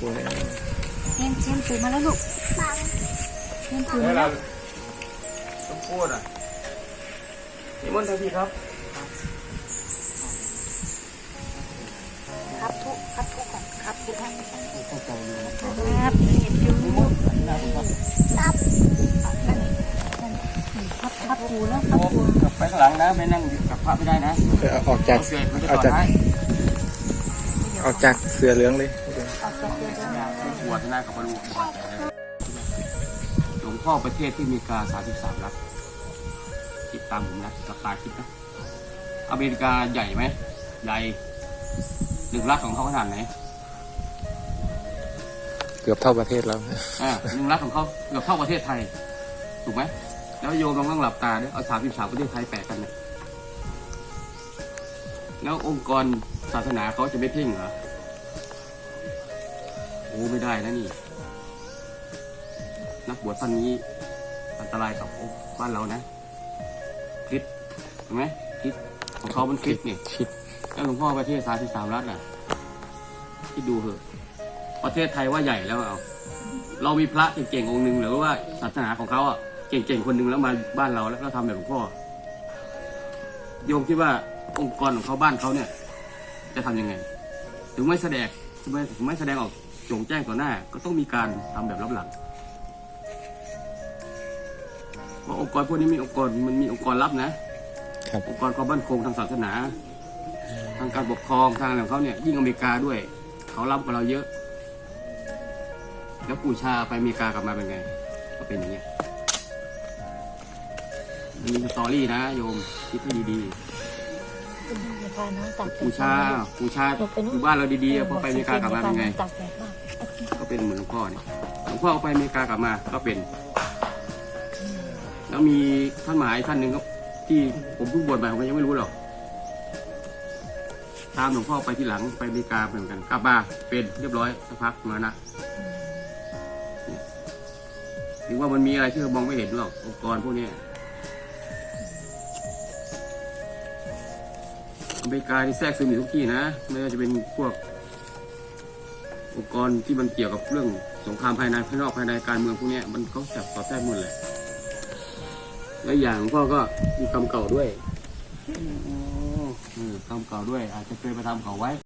ปูแล้วเทียนเทียนปูมาแล้วลูกเทียนปูมาเวแล้ลาวต้องพูดอะนิมนต์ทันทีครับ ครับทุกครับทุกก่อนครับทุกให้เข้าใจเลยครับเห็นอยู่ครับครับครับปูแล้วครับปูกลับไปข้างหลังนะไม่นั่งอยู่กับพระไม่ได้นะเออเอาออกจากเอาเสือมันจะเอาต่อจากให้ออกจากเสือเหลืองเลย บวชหน้ากับบรรลุบวชหลวงพ่อประเทศที่มีกาสามสิบสามรัฐคิดตามผมนะกับตาคิดนะ อเมริกาใหญ่ไหม ใหญ่หนึ่งรัฐของเขาขนาดไหน เกือบเท่าประเทศแล้วอ่าหนึ่งรัฐของเขาเกือบเท่าประเทศไทย ถูกไหม แล้วโยมลองนั่งหลับตาเนี่ยเอาสามสิบสามประเทศไทยแปะกันเนี่ยแล้วองค์กรศาสนาเขาจะไม่เพ่งเหรอ โอ้ไม่ได้นะนี่ นักบวชท่านนี้ อันตรายกับบ้านเรานะคริสต์เห็นไหมคริสต์ของเขามันคริสต์นี่คิดแล้วหลวงพ่อประเทศสามสิบสามรัฐอะคิดดูเถอะ ประเทศไทยว่าใหญ่แล้วเอาเรามีพระเก่งๆองค์หนึ่งหรือว่าศาสนาของเขาอะเก่งๆคนหนึ่งแล้วมาบ้านเราแล้วก็ทำแบบหลวงพ่อโยมคิดว่าองค์กรของเขาบ้านเขาเนี่ย จะทำยังไง ถึงไม่แสดงถึงไม่ถึงไม่แสดงออกโจงแจ้งต่อหน้าก็ต้องมีการทำแบบลับหลังเพราะองค์กรพวกนี้มีองค์กรมันมีองค์กรลับนะครับองค์กรความมั่นคงทางศาสนา ทางการปกครองทางอะไรของเขาเนี่ยยิ่งอเมริกาด้วย เขาล้ำกว่าเราเยอะ แล้วปู่ชาไปอเมริกากลับมาเป็นไง ก็เป็นอย่างเงี้ยมันมีสตอรี่นะโยมคิดให้ดีอย่าพาน้องตักๆปู่ชาปู่ชาอยู่บ้านเราดีๆอะพอไปอเมริกากลับมาเป็นไงตั ก็เป็นเหมือนหลวงพ่อเนี่ยหลวงพ่อไปอเมริกากลับมาก็เป็น แล้วมีท่านหมาอีกท่านหนึ่งก็ที่ผมเพิ่งบวชไปผมก็ยังไม่รู้หรอกตามหลวงพ่อไปที่หลังไปอเมริกาเหมือนกันกลับมาเป็นเรียบร้อยสักพักมานะเนี่ยถึงว่ามันมีอะไรที่เรามองไม่เห็นหรอกองค์กรพวกนี้อเมริกาที่แทรกซึมอยู่ทุกที่นะ ไม่ว่าจะเป็นพวก องค์กรที่มันเกี่ยวกับเรื่องสงครามภายในภายนอกภายในการเมืองพวกเนี้ยมันเขาจับต่อแทรกหมดเลยและอย่างหลวงพ่อก็มีกรรมเก่าด้วยอืมกรรมเก่าด้วย อาจจะเคยไปทำเขาไว้